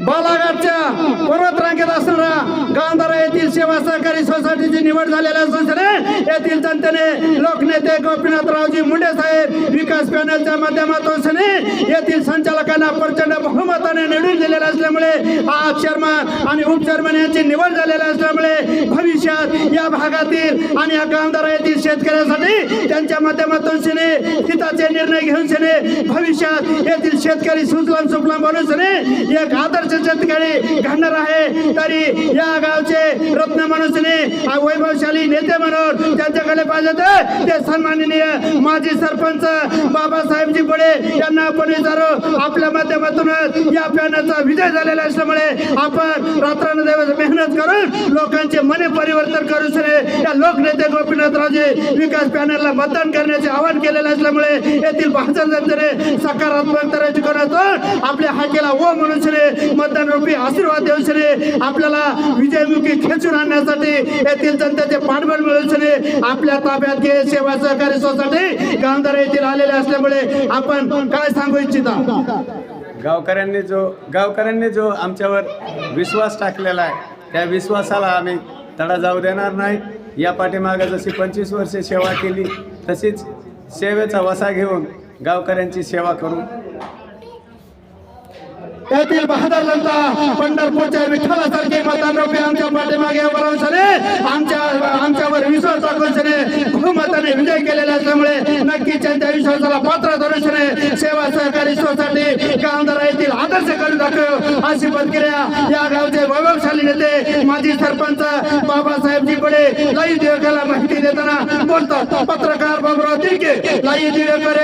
बालाघाटच्या पर्वत रांगेत असणारा गांधारा येथील सेवा सहकारी सोसायटीची निवड झालेल्या संस्थेने येथील जनतेने लोकनेते गोपीनाथरावजी मुंडे साहेब विकास पॅनलच्या माध्यमातून सने येथील संचालकांना प्रचंड बहुमताने निवडून दिलेले असल्यामुळे आज चेअरमन आणि उपचेअरमन यांची निवड झालेली असल्यामुळे भविष्यात भागातील आणि या गांधारा येथील शेतकऱ्यांसाठी त्यांच्या माध्यमातून सने हिताचे निर्णय घेऊन सने भविष्यात येथील शेतकरी सुजलाम सुफलाम बनून सने एक आदर्श शेतकरी घडणार आहे. तरी या गावचे रत्न म्हणून सने वैभवशाली नेते म्हणून त्यांच्याकडे पाहिजे तर ते सन्माननीय माजी सरपंच बाबासाहेबजी बडे यांना आपण विचारू. आपल्या माध्यमातूनच या पॅनलचा विजय झालेला असल्यामुळे आपण रात्रंदिवस मेहनत करून लोकांचे मने परिवर्तन करू सने. या लोकनेते गोपीनाथरावजी विकास पॅनलला मतदान करण्याचे आवाहन केलेलं असल्यामुळे येथील भाजप जनतेने सकारात्मक दृष्टिकोनातून आपल्या हाकेला ओ म्हणून श्री मतदान रूपी आशीर्वाद देऊन श्री आपल्याला विजयमुखी खेचून आणण्यासाठी येथील जनतेचे पाठबळ मिळून श्री आपल्या ताब्यात घे सेवा सहकारी सोसायटी गांधार येथील आलेले असल्यामुळे आपण काय सांगू इच्छिता? गावकऱ्यांनी जो गावकऱ्यांनी जो आमच्यावर विश्वास टाकलेला आहे त्या विश्वासाला आम्ही तडा जाऊ देणार नाही. या पाठीमागे जशी पंचवीस वर्षे सेवा केली तशीच सेवेचा वसा घेऊन गावकऱ्यांची सेवा करू. येथील बहादर जनता पंढरपूरच्या विठ्ठलासारखे मतदान रूपी आमच्या पाठीमागे उभं आमच्या आमच्यावर विश्वास टाकून सने बहुमताने विजय केलेला असल्यामुळे नक्कीच त्यांच्या विश्वासाला पात्र सेवा सहकारी सोसायटी गांधारा येथील आदर्श करून दाखव. अशी प्रतिक्रिया या गावचे वैभवशाली नेते माजी सरपंच बाबासाहेबजी बडे लई दिवकाला माहिती देताना बोलतात. पत्रकार बाबुराव तिरके लई दिवेकर